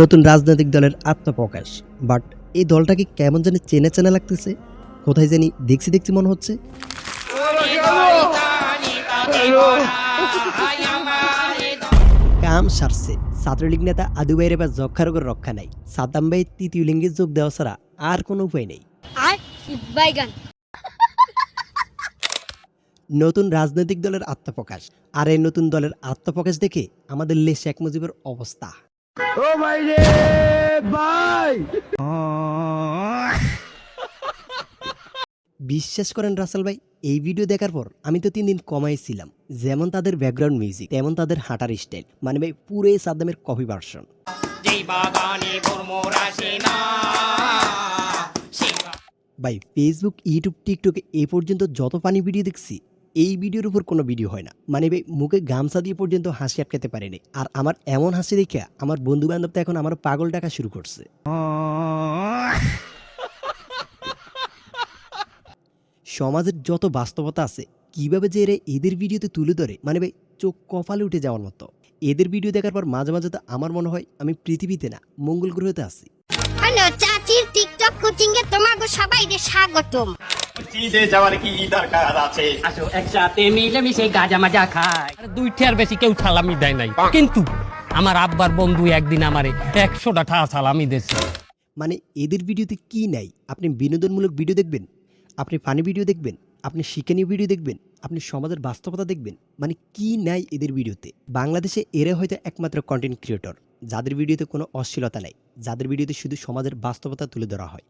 নতুন রাজনৈতিক দলের আত্মপ্রকাশ বাট এই দলটাকে কেমন জানি চেনা চেনা লাগতেছে, কোথায় জানি দেখছি দেখছি মনে হচ্ছে। কাম সারছে, ছাত্রলীগ নেতা আদু বা যক্ষার ওপর রক্ষা নাই। সাদ্দাম ভাই তৃতীয় লিঙ্গে যোগ দেওয়া ছাড়া আর কোনো উপায় নেই। নতুন রাজনৈতিক দলের আত্মপ্রকাশ আর এই নতুন দলের আত্মপ্রকাশ দেখে আমাদের লে শেখ মুজিবের অবস্থা। বিশ্বাস করেন রাসেল ভাই এই ভিডিও দেখার পর আমি তো তিন দিন কমাইছিলাম যেমন তাদের ব্যাকগ্রাউন্ড মিউজিক তেমন তাদের হাঁটার স্টাইল। মানে ভাই পুরোই সাদ্দামের কপি ভার্সন। ভাই ফেসবুক ইউটিউব টিকটকে এ পর্যন্ত যত পানি ভিডিও দেখছি এই ভিডিওর উপর কোনো ভিডিও হয় না। মানে মুখে গামছা দিয়ে পর্যন্ত হাসি আটকাতে পারেনি। আর আমার এমন হাসি দেখে আমার বন্ধু বান্ধব তো এখন আমার পাগল ডাকা শুরু করছে। সমাজের যত বাস্তবতা আছে, কীভাবে যে এরা এদের ভিডিওতে তুলে ধরে মানে ভাই চোখ কপালে উঠে যাওয়ার মতো। এদের ভিডিও দেখার পর মাঝে মাঝে তো আমার মনে হয় আমি পৃথিবীতে না, মঙ্গল গ্রহতে আছি। হ্যালো চাচির টিকটক কোচিং এ তোমাকে সবাইকে স্বাগতম। চিদে যাওয়ার কি দরকার আছে? আসো একসাথে মিলে গাজা মাজা খায় আর দুইটার বেশি কেউ দেয় নাই। কিন্তু আমার আব্বার বন্ধু একদিন আমারে একশোটা ঠা সালামি দিয়েছে। মানে এদের ভিডিওতে কি নাই? আপনি বিনোদনমূলক ভিডিও দেখবেন আপনি ফানি ভিডিও দেখবেন আপনি শিক্ষণীয় ভিডিও দেখবেন আপনি সমাজের বাস্তবতা দেখবেন। মানে কি নাই এদের ভিডিওতে? বাংলাদেশে এরা হয়তো একমাত্র কন্টেন্ট ক্রিয়েটর যাদের ভিডিওতে কোনো অশ্লীলতা নাই যাদের ভিডিওতে শুধু সমাজের বাস্তবতা তুলে ধরা হয়।